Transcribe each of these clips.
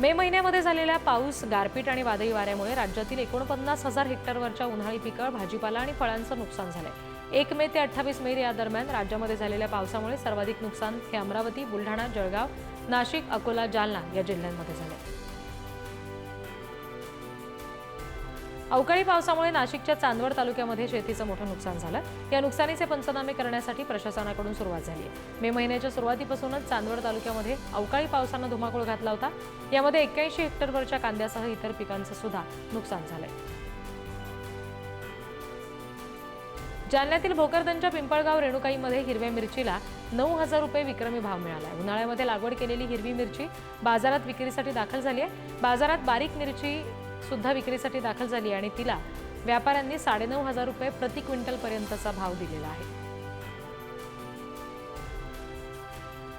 मे महिन्यामध्ये झालेल्या पाऊस गारपीट आणि वादळी वाऱ्यामुळे राज्यातील एकोणपन्नास हजार हेक्टरवरच्या उन्हाळी पिकं भाजीपाला आणि फळांचं नुकसान झालंय. एक मे ते अठ्ठावीस मे या दरम्यान राज्यामध्ये झालेल्या पावसामुळे सर्वाधिक नुकसान हे अमरावती बुलढाणा जळगाव नाशिक अकोला जालना या जिल्ह्यांमध्ये झाले अवकाळी पावसामुळे नाशिकच्या चांदवड तालुक्यामध्ये शेतीचं मोठं नुकसान झालं. या नुकसानीचे पंचनामे करण्यासाठी प्रशासनाकडून सुरुवात झाली. आहे मे महिन्याच्या सुरुवातीपासूनच चांदवड तालुक्यामध्ये अवकाळी पावसानं धुमाकूळ घातला होता. यामध्ये एक्क्याऐंशी हेक्टरवरच्या कांद्यासह इतर पिकांचं सुद्धा नुकसान झालंय. जालन्यातील भोकरदनच्या पिंपळगाव रेणुकाईमध्ये हिरव्या मिरचीला नऊ हजार रुपये विक्रमी भाव मिळाला आहे उन्हाळ्यामध्ये लागवड केलेली हिरवी मिरची बाजारात विक्रीसाठी दाखल झाली आहे. बाजारात बारीक मिरची सुद्धा विक्रीसाठी दाखल झाली आणि तिला व्यापाऱ्यांनी साडेनऊ हजार रुपये प्रति क्विंटल पर्यंतचा भाव दिलेला आहे.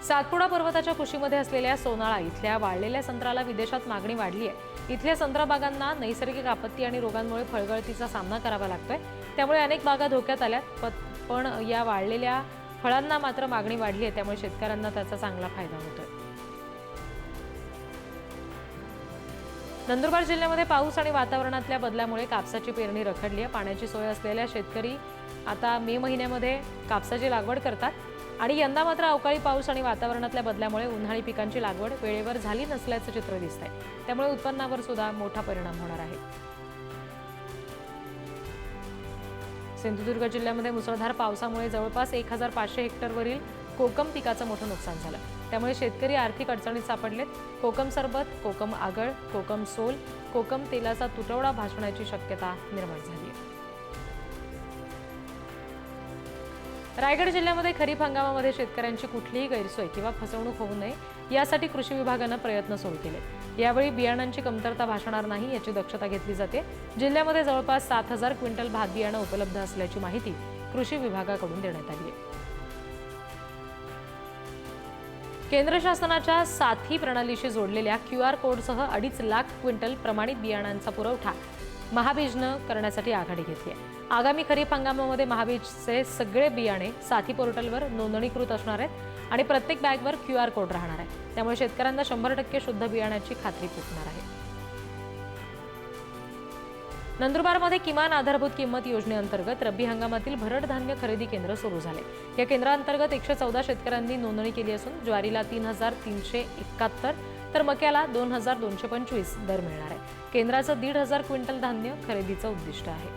सातपुडा पर्वताच्या कुशीमध्ये असलेल्या सोनाळा इथल्या वाळलेल्या संत्राला विदेशात मागणी वाढली आहे इथल्या संत्रा बागांना नैसर्गिक आपत्ती आणि रोगांमुळे फळगळतीचा सामना करावा लागतोय. त्यामुळे अनेक बागा धोक्यात आल्यात प- पण या वाळलेल्या फळांना मात्र मागणी वाढली आहे त्यामुळे शेतकऱ्यांना त्याचा चांगला फायदा होतोय. नंदुरबार जिल्ह्यामध्ये पाऊस आणि वातावरणातल्या बदलामुळे कापसाची पेरणी रखडली आहे. पाण्याची सोय असलेल्या शेतकरी आता मे महिन्यामध्ये कापसाची लागवड करतात. आणि यंदा मात्र अवकाळी पाऊस आणि वातावरणातल्या बदलामुळे उन्हाळी पिकांची लागवड वेळेवर झाली नसल्याचं चित्र दिसत आहे त्यामुळे उत्पन्नावर सुद्धा मोठा परिणाम होणार आहे. सिंधुदुर्ग जिल्ह्यामध्ये मुसळधार पावसामुळे जवळपास एक हजार पाचशे हेक्टरवरील कोकम पिकाचं मोठं नुकसान झालं. त्यामुळे शेतकरी आर्थिक अडचणीत सापडलेत. कोकम सरबत कोकम आगळ कोकम सोल कोकम तेलाचा तुटवडा भासण्याची शक्यता निर्माण झाली आहे. रायगड जिल्ह्यामध्ये खरीप हंगामामध्ये शेतकऱ्यांची कुठलीही गैरसोय किंवा फसवणूक होऊ नये यासाठी कृषी विभागानं प्रयत्न सुरू केले. यावेळी बियाणांची कमतरता भासणार नाही याची दक्षता घेतली जाते. जिल्ह्यामध्ये जवळपास सात हजार क्विंटल भात बियाणं उपलब्ध असल्याची माहिती कृषी विभागाकडून देण्यात आली आहे. केंद्र शासनाच्या साथी प्रणालीशी जोडलेल्या क्यू आर कोडसह अडीच लाख क्विंटल प्रमाणित बियाणांचा पुरवठा महाबीजनं करण्यासाठी आघाडी घेतली आहे. आगामी खरीप हंगामामध्ये महाबीजचे सगळे बियाणे साथी पोर्टलवर नोंदणीकृत असणार आहेत आणि प्रत्येक बॅगवर क्यू आर कोड राहणार आहे. त्यामुळे शेतकऱ्यांना शंभर टक्के शुद्ध बियाण्याची खात्री पुसणार आहे. नंदुरबारमध्ये किमान आधारभूत किंमत योजनेअंतर्गत रब्बी हंगामातील भरड धान्य खरेदी केंद्र सुरू झाले. या केंद्राअंतर्गत एकशे चौदा शेतकऱ्यांनी नोंदणी केली असून ज्वारीला तीन हजार तीनशे एकाहत्तर तर मक्याला दोन हजार दोनशे पंचवीस दर मिळणार आहे. केंद्राचं दीड हजार क्विंटल धान्य खरेदीचं उद्दिष्ट आहे.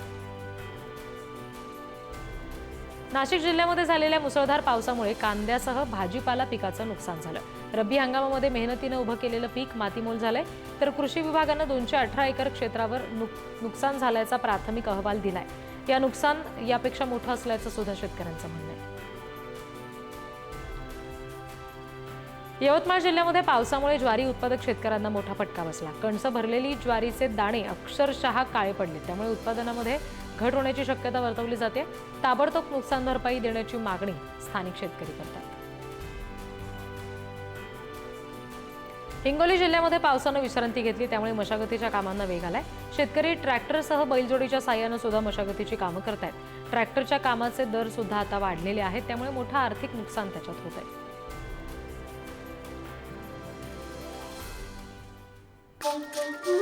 नाशिक जिल्ह्यामध्ये झालेल्या मुसळधार पावसामुळे कांद्यासह भाजीपाला पिकाचं नुकसान झालं. रब्बी हंगामामध्ये मेहनतीनं उभं केलेलं पीक मातीमोल झालंय. तर कृषी विभागानं दोनशे अठरा एकर क्षेत्रावर नुक- नुकसान झाल्याचा प्राथमिक अहवाल दिलाय. या नुकसान यापेक्षा मोठं असल्याचं सुद्धा शेतकऱ्यांचं म्हणणं आहे. यवतमाळ जिल्ह्यामध्ये पावसामुळे ज्वारी उत्पादक शेतकऱ्यांना मोठा फटका बसला. कणसं भरलेली ज्वारीचे दाणे अक्षरशः काळे पडले. त्यामुळे उत्पादनामध्ये घट होण्याची शक्यता वर्तवली जाते. ताबडतोब नुकसान भरपाई देण्याची मागणी स्थानिक शेतकरी करतात. हिंगोली जिल्ह्यामध्ये पावसानं विश्रांती घेतली त्यामुळे मशागतीच्या कामांना वेग आलाय शेतकरी ट्रॅक्टरसह बैलजोडीच्या साह्यानं सुद्धा मशागतीची कामं करत आहेत ट्रॅक्टरच्या कामाचे दर सुद्धा आता वाढलेले आहेत त्यामुळे मोठं आर्थिक नुकसान त्याच्यात होत आहे Thank you.